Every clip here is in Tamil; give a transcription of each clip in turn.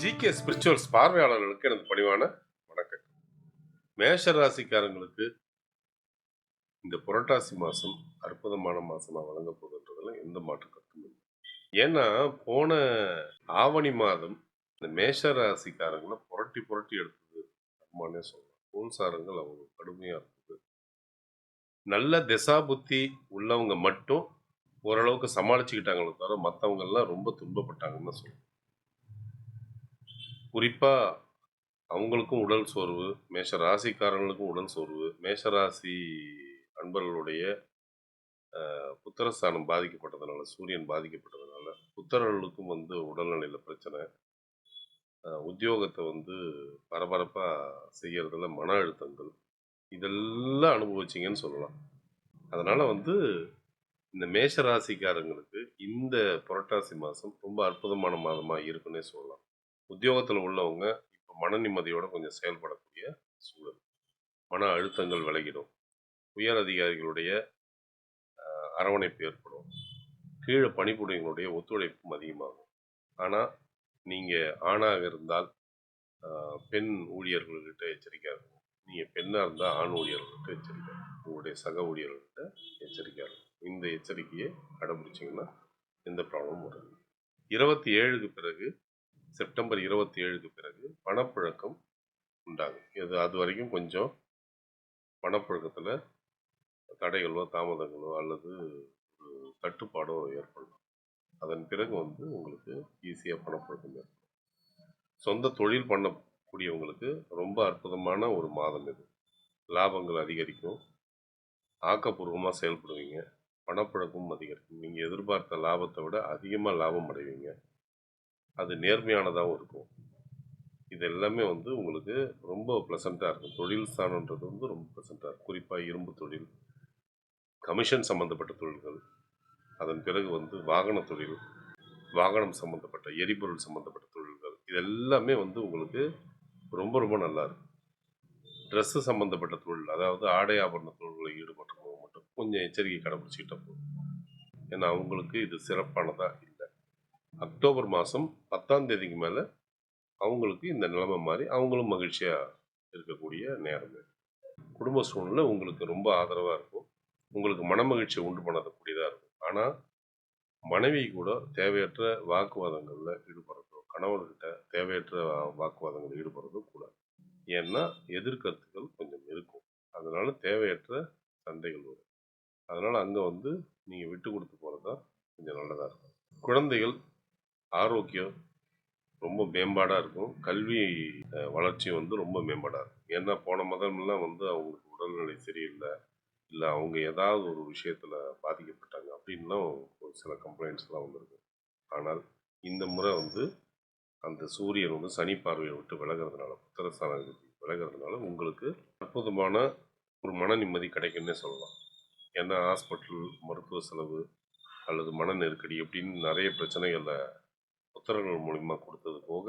ஜிகே ஸ்பிரிச்சுவல்ஸ் பார்வையாளர்களுக்கு எனது பணிவான வணக்கம். மேஷ ராசிக்காரங்களுக்கு இந்த புரட்டாசி மாதம் அற்புதமான மாதமாக வழங்க போகுதுன்றதுல எந்த மாற்று கருத்தும் இல்லை. ஏன்னா போன ஆவணி மாதம் இந்த மேஷ ராசிக்காரங்களை புரட்டி புரட்டி எடுத்தது அம்மானே சொல்லலாம். கோல்சாரங்கள் அவங்க கடுமையாக இருந்தது. நல்ல திசா புத்தி உள்ளவங்க மட்டும் ஓரளவுக்கு சமாளிச்சுக்கிட்டாங்களே தவிர மற்றவங்கெல்லாம் ரொம்ப துன்பப்பட்டாங்கன்னு தான் சொல்லணும். குறிப்பாக அவங்களுக்கும் உடல் சோர்வு மேஷ ராசிக்காரங்களுக்கும் உடல் சோர்வு மேஷ ராசி அன்பர்களுடைய புத்திரஸ்தானம் பாதிக்கப்பட்டதுனால சூரியன் பாதிக்கப்பட்டதுனால புத்திரர்களுக்கும் வந்து உடல்நிலையில் பிரச்சனை. உத்தியோகத்தை வந்து பரபரப்பாக செய்கிறதுல மன அழுத்தங்கள். இதெல்லாம் அனுபவிச்சிங்கன்னு சொல்லலாம். அதனால் வந்து இந்த மேஷ ராசிக்காரங்களுக்கு இந்த புரட்டாசி மாதம் ரொம்ப அற்புதமான மாதமாக இருக்குன்னே சொல்லலாம். உத்தியோகத்தில் உள்ளவங்க இப்போ மன நிம்மதியோடு கொஞ்சம் செயல்படக்கூடிய சூழல். மன அழுத்தங்கள் விலகிடும். உயர் அதிகாரிகளுடைய அரவணைப்பு ஏற்படும். கீழே பணிபுரியங்களுடைய ஒத்துழைப்பும் அதிகமாகும். ஆனால் நீங்கள் ஆணாக இருந்தால் பெண் ஊழியர்கள்கிட்ட எச்சரிக்கையாக இருக்கும் நீங்கள் பெண்ணாக இருந்தால் ஆண் ஊழியர்கள்கிட்ட எச்சரிக்கை. உங்களுடைய சக ஊழியர்கள்கிட்ட எச்சரிக்கையாக இருக்கும் இந்த எச்சரிக்கையை கடைபிடிச்சிங்கன்னா எந்த ப்ராப்ளமும் வராது. இருபத்தி ஏழுக்கு பிறகு செப்டம்பர் இருபத்தி ஏழுக்கு பிறகு பணப்புழக்கம் உண்டாகும் இது அது வரைக்கும் கொஞ்சம் பணப்புழக்கத்தில் தடைகளோ தாமதங்களோ அல்லது தட்டுப்பாடோ ஏற்படலாம். அதன் பிறகு வந்து உங்களுக்கு ஈஸியாக பணப்புழக்கம் ஏற்படும். சொந்த தொழில் பண்ணக்கூடியவங்களுக்கு ரொம்ப அற்புதமான ஒரு மாதம் இது. லாபங்கள் அதிகரிக்கும். ஆக்கப்பூர்வமாக செயல்படுவீங்க. பணப்புழக்கமும் அதிகரிக்கும். நீங்கள் எதிர்பார்த்த லாபத்தை விட அதிகமாக லாபம் அடைவீங்க. அது நேர்மையானதாகவும் இருக்கும். இது எல்லாமே வந்து உங்களுக்கு ரொம்ப ப்ளசண்ட்டாக இருக்கும். தொழில் ஸ்தானன்றது வந்து ரொம்ப ப்ளசண்ட்டாக இருக்கும். குறிப்பாக இரும்பு தொழில் கமிஷன் சம்மந்தப்பட்ட தொழில்கள் அதன் பிறகு வந்து வாகன தொழில் வாகனம் சம்மந்தப்பட்ட எரிபொருள் சம்மந்தப்பட்ட தொழில்கள் இது எல்லாமே வந்து உங்களுக்கு ரொம்ப ரொம்ப நல்லா இருக்கும். ட்ரெஸ்ஸு சம்மந்தப்பட்ட தொழில் அதாவது ஆடை ஆபரண தொழில்களில் ஈடுபட்டவங்க மட்டும் கொஞ்சம் எச்சரிக்கை கடைபிடிச்சிக்கிட்ட போதும். ஏன்னா அவங்களுக்கு இது சிறப்பானதாக அக்டோபர் மாதம் பத்தாம் தேதிக்கு மேலே அவங்களுக்கு இந்த நிலைமை மாதிரி அவங்களும் மகிழ்ச்சியாக இருக்கக்கூடிய நேரம் குடும்ப சூழ்நிலை உங்களுக்கு ரொம்ப ஆதரவாக இருக்கும். உங்களுக்கு மனமகிழ்ச்சியை உண்டு பண்ணக்கூடியதாக இருக்கும். ஆனால் மனைவி கூட தேவையற்ற வாக்குவாதங்களில் ஈடுபடுறதோ கணவர்கிட்ட தேவையற்ற வாக்குவாதங்களில் ஈடுபடுறதோ கூடாது ஏன்னா எதிர்கருத்துக்கள் கொஞ்சம் இருக்கும். அதனால் தேவையற்ற சண்டைகள் வரும். அதனால் அங்கே வந்து நீங்கள் விட்டு கொடுத்து போகிறது தான் கொஞ்சம் நல்லதாக இருக்கும். குழந்தைகள் ஆரோக்கியம் ரொம்ப மேம்பாடாக இருக்கும். கல்வி வளர்ச்சி வந்து ரொம்ப மேம்பாடாக இருக்கும். ஏன்னா போன மதம்லாம் வந்து அவங்களுக்கு உடல்நிலை சரியில்லை. இல்லை அவங்க ஏதாவது ஒரு விஷயத்தில் பாதிக்கப்பட்டாங்க அப்படின்லாம் ஒரு சில கம்ப்ளைண்ட்ஸ்லாம் வந்திருக்கு. ஆனால் இந்த முறை வந்து அந்த சூரியன் வந்து சனி பார்வையை விட்டு விலகிறதுனால புத்திரஸ்தான விலகிறதுனால உங்களுக்கு அற்புதமான ஒரு மன நிம்மதி கிடைக்கும்னே சொல்லலாம். ஏன்னா ஹாஸ்பிட்டல் மருத்துவ செலவு அல்லது மன நெருக்கடி அப்படின்னு நிறைய பிரச்சனைகளை புத்தகங்கள் மூலிமா கொடுத்தது போக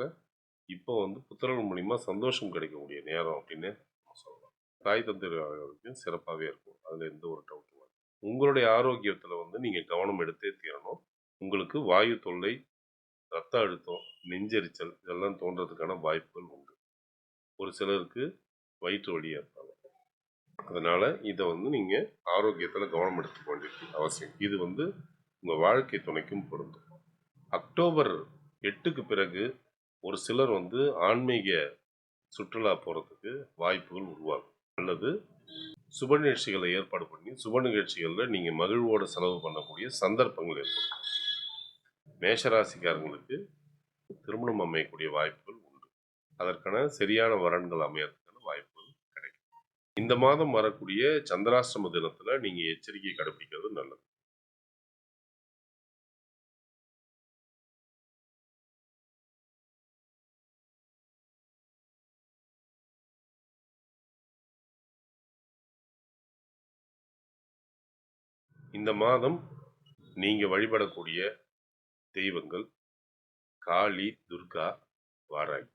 இப்போ வந்து புத்தகங்கள் மூலிமா சந்தோஷம் கிடைக்கக்கூடிய நேரம் அப்படின்னு சொல்லலாம். தாய் தந்தையர்களுக்கும் சிறப்பாகவே இருக்கும். அதில் எந்த ஒரு டவுட்டும் உங்களுடைய ஆரோக்கியத்தில் வந்து நீங்கள் கவனம் எடுத்தே தீரணும். உங்களுக்கு வாயு தொல்லை ரத்த அழுத்தம் நெஞ்சரிச்சல் இதெல்லாம் தோன்றதுக்கான வாய்ப்புகள் உண்டு. ஒரு சிலருக்கு வயிற்று வழியாக இருப்பாங்க. அதனால் இதை வந்து நீங்கள் ஆரோக்கியத்தில் கவனம் எடுத்துக்க வேண்டியது அவசியம். இது வந்து உங்கள் வாழ்க்கை துணைக்கும் பொருந்தும். அக்டோபர் எட்டுக்கு பிறகு ஒரு சிலர் வந்து ஆன்மீக சுற்றுலா போகிறதுக்கு வாய்ப்புகள் உருவாகும். அல்லது சுப நிகழ்ச்சிகளை ஏற்பாடு பண்ணி சுப நிகழ்ச்சிகளில் நீங்கள் மகிழ்வோடு செலவு பண்ணக்கூடிய சந்தர்ப்பங்கள் ஏற்படும். மேஷராசிக்காரங்களுக்கு திருமணம் அமையக்கூடிய வாய்ப்புகள் உண்டு. அதற்கான சரியான வரன்கள் அமையறதுக்கான வாய்ப்புகள் கிடைக்கும். இந்த மாதம் வரக்கூடிய சந்திராஷ்டம தினத்தில் நீங்கள் எச்சரிக்கை கடைபிடிக்கிறது நல்லது. இந்த மாதம் நீங்க வழிபடக்கூடிய தெய்வங்கள் காளி துர்கா வாராகி.